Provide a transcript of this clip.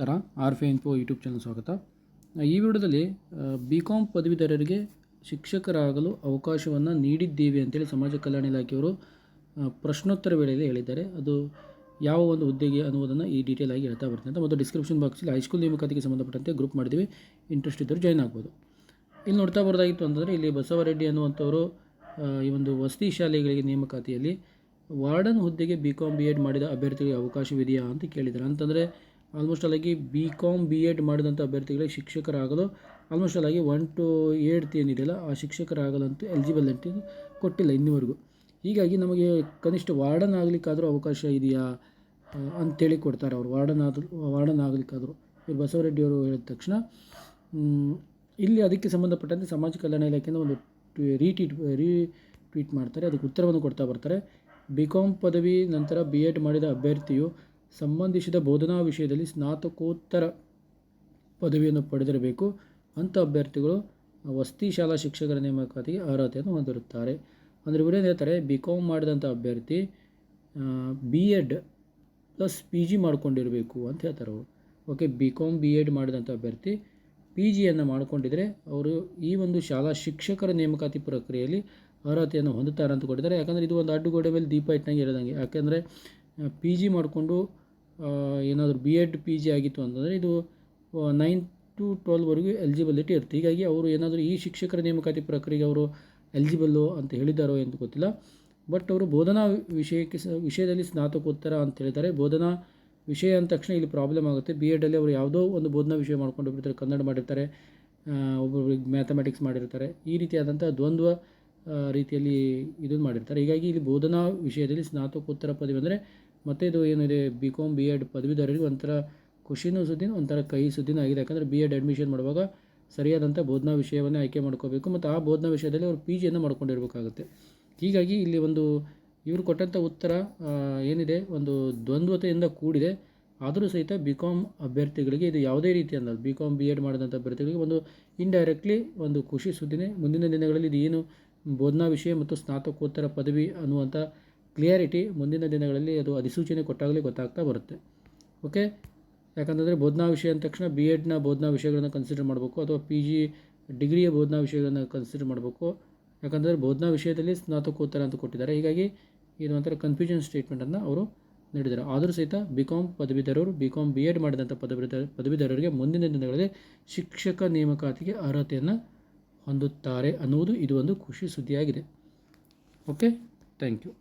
ನಮಸ್ಕಾರ ಆರ್ ಫೆ info YouTube channel ಸ್ವಾಗತ. ಈ ವಿಡಿಯೋದಲ್ಲಿ ಬಿ ಕಾಮ್ ಪದವೀಧರರಿಗೆ ಶಿಕ್ಷಕರಾಗಲು ಅವಕಾಶವನ್ನು ನೀಡಿದ್ದೇವೆ ಅಂತೇಳಿ ಸಮಾಜ ಕಲ್ಯಾಣ ಇಲಾಖೆಯವರು ಪ್ರಶ್ನೋತ್ತರ ವೇಳೆಯಲ್ಲಿ ಹೇಳಿದ್ದಾರೆ. ಅದು ಯಾವ ಒಂದು ಹುದ್ದೆಗೆ ಅನ್ನುವುದನ್ನು ಈ ಡೀಟೇಲ್ ಆಗಿ ಹೇಳ್ತಾ ಬರ್ತೀನಿ ಅಂತ ಮತ್ತು ಡಿಸ್ಕ್ರಿಪ್ಷನ್ ಬಾಕ್ಸಲ್ಲಿ ಹೈಸ್ಕೂಲ್ ನೇಮಕಾತಿಗೆ ಸಂಬಂಧಪಟ್ಟಂತೆ ಗ್ರೂಪ್ ಮಾಡಿದ್ದೀವಿ. ಇಂಟ್ರೆಸ್ಟ್ ಇದ್ದರು ಜಾಯ್ನ್ ಆಗ್ಬೋದು. ಇಲ್ಲಿ ನೋಡ್ತಾ ಬರೋದಾಗಿತ್ತು ಅಂತಂದರೆ, ಇಲ್ಲಿ ಬಸವರೆಡ್ಡಿ ಅನ್ನುವಂಥವರು ಈ ಒಂದು ವಸತಿ ಶಾಲೆಗಳಿಗೆ ನೇಮಕಾತಿಯಲ್ಲಿ ವಾರ್ಡನ್ ಹುದ್ದೆಗೆ ಬಿ ಕಾಮ್ ಬಿ ಎಡ್ ಮಾಡಿದ ಅಭ್ಯರ್ಥಿಗಳಿಗೆ ಅವಕಾಶವಿದೆಯಾ ಅಂತ ಕೇಳಿದ್ದಾರೆ. ಅಂತಂದರೆ ಆಲ್ಮೋಸ್ಟ್ ಆಲಾಗಿ ಬಿ ಕಾಮ್ ಬಿ ಎಡ್ ಮಾಡಿದಂಥ ಅಭ್ಯರ್ಥಿಗಳಿಗೆ ಶಿಕ್ಷಕರಾಗಲು ಆಲ್ಮೋಸ್ಟ್ ಆಲಾಗಿ ಒನ್ ಟು ಏಡ್ತ್ ಏನಿದೆಯಲ್ಲ ಆ ಶಿಕ್ಷಕರಾಗಲಂತೂ ಎಲಿಜಿಬಲ್ ಅಂತ ಕೊಟ್ಟಿಲ್ಲ ಇನ್ನುವರೆಗೂ. ಹೀಗಾಗಿ ನಮಗೆ ಕನಿಷ್ಠ ವಾರ್ಡನ್ ಆಗಲಿಕ್ಕಾದರೂ ಅವಕಾಶ ಇದೆಯಾ ಅಂತೇಳಿ ಕೊಡ್ತಾರೆ ಅವರು. ವಾರ್ಡನ್ ಆದರೂ ವಾರ್ಡನ್ ಆಗಲಿಕ್ಕಾದರೂ. ಇವರು ಬಸವರೆಡ್ಡಿಯವರು ಹೇಳಿದ ತಕ್ಷಣ ಇಲ್ಲಿ ಅದಕ್ಕೆ ಸಂಬಂಧಪಟ್ಟಂತೆ ಸಮಾಜ ಕಲ್ಯಾಣ ಇಲಾಖೆಯಿಂದ ಒಂದು ರೀಟ್ವೀಟ್ ರೀ ಟ್ವೀಟ್ ಮಾಡ್ತಾರೆ. ಅದಕ್ಕೆ ಉತ್ತರವನ್ನು ಕೊಡ್ತಾ ಬರ್ತಾರೆ. ಬಿ ಕಾಮ್ ಪದವಿ ನಂತರ ಬಿ ಎಡ್ ಮಾಡಿದ ಅಭ್ಯರ್ಥಿಯು ಸಂಬಂಧಿಸಿದ ಬೋಧನಾ ವಿಷಯದಲ್ಲಿ ಸ್ನಾತಕೋತ್ತರ ಪದವಿಯನ್ನು ಪಡೆದಿರಬೇಕು. ಅಂಥ ಅಭ್ಯರ್ಥಿಗಳು ವಸತಿ ಶಾಲಾ ಶಿಕ್ಷಕರ ನೇಮಕಾತಿಗೆ ಅರ್ಹತೆಯನ್ನು ಹೊಂದಿರುತ್ತಾರೆ. ಅಂದರೆ ಇವರೇನು ಹೇಳ್ತಾರೆ ಬಿ ಕಾಮ್ ಮಾಡಿದಂಥ ಅಭ್ಯರ್ಥಿ B Ed plus P G ಮಾಡ್ಕೊಂಡಿರಬೇಕು ಅಂತ ಹೇಳ್ತಾರೆ ಅವರು. Okay B Com B Ed ಮಾಡಿದಂಥ ಅಭ್ಯರ್ಥಿ ಪಿ ಜಿಯನ್ನು ಮಾಡಿಕೊಂಡಿದ್ರೆ ಅವರು ಈ ಒಂದು ಶಾಲಾ ಶಿಕ್ಷಕರ ನೇಮಕಾತಿ ಪ್ರಕ್ರಿಯೆಯಲ್ಲಿ ಅರ್ಹತೆಯನ್ನು ಹೊಂದುತ್ತಾರೆ ಅಂತ ಕೊಟ್ಟಿದ್ದಾರೆ. ಯಾಕಂದರೆ ಇದು ಒಂದು ಅಡ್ಡುಗೋಡೆ ಮೇಲೆ ದೀಪ ಇಟ್ಟಂಗೆ ಇರೋದಂಗೆ. ಯಾಕೆಂದರೆ ಪಿ ಜಿ ಮಾಡಿಕೊಂಡು ಏನಾದರೂ ಬಿ ಎಡ್ ಪಿ ಜಿ ಆಗಿತ್ತು ಅಂತಂದರೆ ಇದು ನೈನ್ ಟು ಟ್ವೆಲ್ವರೆಗೂ ಎಲಿಜಿಬಿಲಿಟಿ ಇರುತ್ತೆ. ಹೀಗಾಗಿ ಅವರು ಏನಾದರೂ ಈ ಶಿಕ್ಷಕರ ನೇಮಕಾತಿ ಪ್ರಕ್ರಿಯೆಗೆ ಅವರು ಎಲಿಜಿಬಲ್ಲು ಅಂತ ಹೇಳಿದ್ದಾರೋ ಎಂದು ಗೊತ್ತಿಲ್ಲ. ಬಟ್ ಅವರು ಬೋಧನಾ ವಿಷಯಕ್ಕೆ ವಿಷಯದಲ್ಲಿ ಸ್ನಾತಕೋತ್ತರ ಅಂತ ಹೇಳಿದ್ದಾರೆ. ಬೋಧನಾ ವಿಷಯ ಅಂದ ತಕ್ಷಣ ಇಲ್ಲಿ ಪ್ರಾಬ್ಲಮ್ ಆಗುತ್ತೆ. ಬಿ ಎಡಲ್ಲಿ ಅವರು ಯಾವುದೋ ಒಂದು ಬೋಧನಾ ವಿಷಯ ಮಾಡ್ಕೊಂಡು ಬಿಡ್ತಾರೆ. ಕನ್ನಡ ಮಾಡಿರ್ತಾರೆ. ಒಬ್ಬೊಬ್ರಿಗೆ ಮ್ಯಾಥಮೆಟಿಕ್ಸ್ ಮಾಡಿರ್ತಾರೆ. ಈ ರೀತಿಯಾದಂಥ ದ್ವಂದ್ವ ರೀತಿಯಲ್ಲಿ ಇದನ್ನು ಮಾಡಿರ್ತಾರೆ. ಹೀಗಾಗಿ ಇಲ್ಲಿ ಬೋಧನಾ ವಿಷಯದಲ್ಲಿ ಸ್ನಾತಕೋತ್ತರ ಪದವಿ ಅಂದರೆ ಮತ್ತೆ ಇದು ಏನಿದೆ ಬಿ ಕಾಮ್ ಬಿ ಎಡ್ ಪದವೀಧರರಿಗೆ ಒಂಥರ ಖುಷಿನೂ ಸುದ್ದಿನ ಒಂಥರ ಕೈ ಸುದ್ದಿನ ಆಗಿದೆ. ಯಾಕಂದರೆ ಬಿ ಎಡ್ ಅಡ್ಮಿಷನ್ ಮಾಡುವಾಗ ಸರಿಯಾದಂಥ ಬೋಧನಾ ವಿಷಯವನ್ನೇ ಆಯ್ಕೆ ಮಾಡ್ಕೋಬೇಕು. ಮತ್ತು ಆ ಬೋಧನಾ ವಿಷಯದಲ್ಲಿ ಅವರು ಪಿ ಜಿಯನ್ನು ಮಾಡ್ಕೊಂಡಿರಬೇಕಾಗುತ್ತೆ. ಹೀಗಾಗಿ ಇಲ್ಲಿ ಒಂದು ಇವರು ಕೊಟ್ಟಂಥ ಉತ್ತರ ಏನಿದೆ, ಒಂದು ದ್ವಂದ್ವತೆಯಿಂದ ಕೂಡಿದೆ. ಆದರೂ ಸಹಿತ ಬಿ ಕಾಮ್ ಅಭ್ಯರ್ಥಿಗಳಿಗೆ ಇದು ಯಾವುದೇ ರೀತಿ ಅನ್ನೋದು ಬಿ ಕಾಮ್ ಬಿ ಎಡ್ ಮಾಡಿದಂಥ ಅಭ್ಯರ್ಥಿಗಳಿಗೆ ಒಂದು ಇಂಡೈರೆಕ್ಟ್ಲಿ ಒಂದು ಖುಷಿ ಸುದ್ದಿನೇ ಮುಂದಿನ ದಿನಗಳಲ್ಲಿ ಇದು ಏನು ಬೋಧನಾ ವಿಷಯ ಮತ್ತು ಸ್ನಾತಕೋತ್ತರ ಪದವಿ ಅನ್ನುವಂಥ ಕ್ಲಿಯಾರಿಟಿ ಮುಂದಿನ ದಿನಗಳಲ್ಲಿ ಅದು ಅಧಿಸೂಚನೆ ಕೊಟ್ಟಾಗಲೇ ಗೊತ್ತಾಗ್ತಾ ಬರುತ್ತೆ. ಓಕೆ? ಯಾಕಂತಂದರೆ ಬೋಧನಾ ವಿಷಯ ಅಂದ ತಕ್ಷಣ ಬಿ ಎಡ್ನ ಬೋಧನಾ ವಿಷಯಗಳನ್ನು ಕನ್ಸಿಡರ್ ಮಾಡಬೇಕು ಅಥವಾ ಪಿ ಜಿ ಡಿಗ್ರಿಯ ಬೋಧನಾ ವಿಷಯಗಳನ್ನು ಕನ್ಸಿಡರ್ ಮಾಡಬೇಕು. ಯಾಕಂದರೆ ಬೋಧನಾ ವಿಷಯದಲ್ಲಿ ಸ್ನಾತಕೋತ್ತರ ಅಂತ ಕೊಟ್ಟಿದ್ದಾರೆ. ಹೀಗಾಗಿ ಇದು ಒಂಥರ ಕನ್ಫ್ಯೂಷನ್ ಸ್ಟೇಟ್ಮೆಂಟನ್ನು ಅವರು ನೀಡಿದ್ದಾರೆ. ಆದರೂ ಸಹಿತ ಬಿ ಕಾಮ್ ಪದವೀಧರರು ಬಿ ಕಾಮ್ ಬಿ ಎಡ್ ಮಾಡಿದಂಥ ಪದವೀಧರ, ಪದವೀಧರರಿಗೆ ಮುಂದಿನ ದಿನಗಳಲ್ಲಿ ಶಿಕ್ಷಕ ನೇಮಕಾತಿಗೆ ಅರ್ಹತೆಯನ್ನು ಹೊಂದುತ್ತಾರೆ ಅನ್ನುವುದು ಇದು ಒಂದು ಖುಷಿ ಸುದ್ದಿಯಾಗಿದೆ. Okay thank you